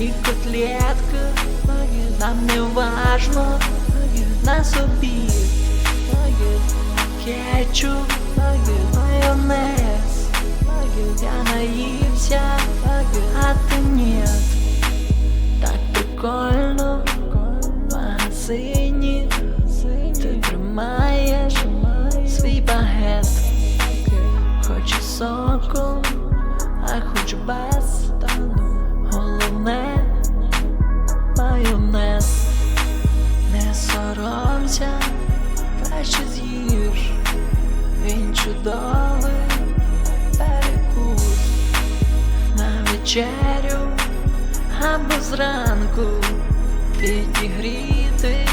І котлетка, нам не важно. На собі. Кетчуп, майонез, я наївся, а ти нет. Так прикольно. В магазині Ти тримаєш свій багет. Хоч і соку, а хоч без Соромся, краще з'їж. Він чудовий перекус на вечерю або зранку підігріти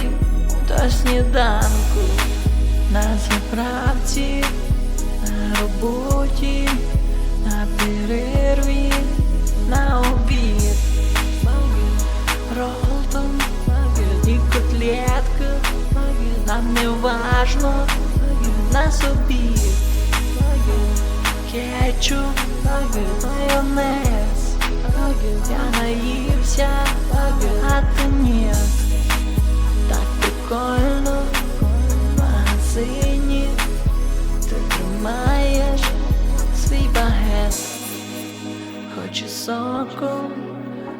до сніданку. На заправці, на роботі, на перерві, на обід. Ролтон і котлетка, нам не важно на собі. Кетчуп, майонез, я наївся, а ти нет. Так прикольно в магазині ти тримаєш свій багет, хоч і соком,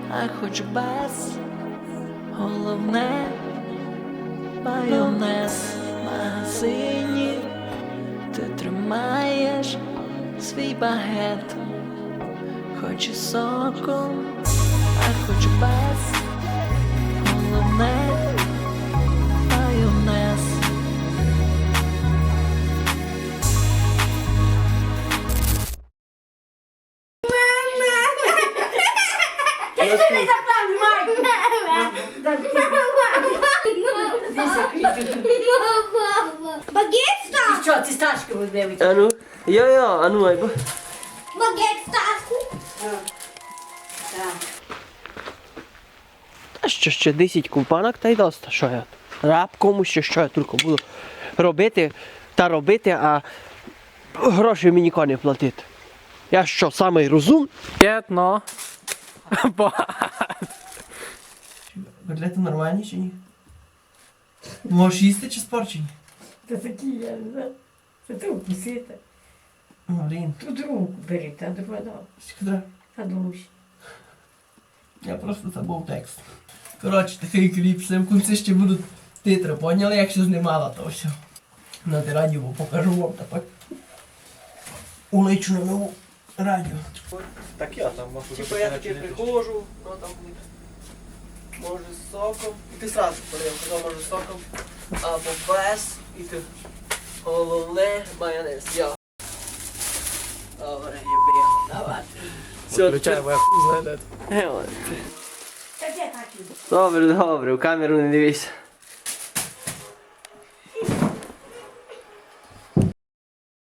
а хоч без. Головне майонез в магазині ти тримаєш свій багет, хоч і соком, а хоч без. Головне майонез. Багет! Що, ці сташки ви дивитесь? А ну, йо-йо, а ну, айбо. Багет став! Та що ще 10 купанок та й доста, що я. Раб комусь ще що я тільки буду робити та робити, а гроші мені ніхто не платити. Я що, самий розум? П'ятно. Котлети нормальні чи ні? Можеш їсти чи спорчені? Це такі, я не знаю. Це ти укусити. Блін, Тут руку бери, та друга да. Та дужче. Я просто забув текст. Коротше, такий кліп, все в кінці ще будуть титри, поняли, якщо знімала, то все. На те радіо покажу вам тепер. Уличу на нову радіо. Так я там можу Типа я таки приходжу, ну там може з соком. І ти сразу подивив, казав, може з соком. Або без, і ти головне майонез. Йо. Добре, єбі, давай. Все, Включай, веб. Добре, добре, у камеру не дивись.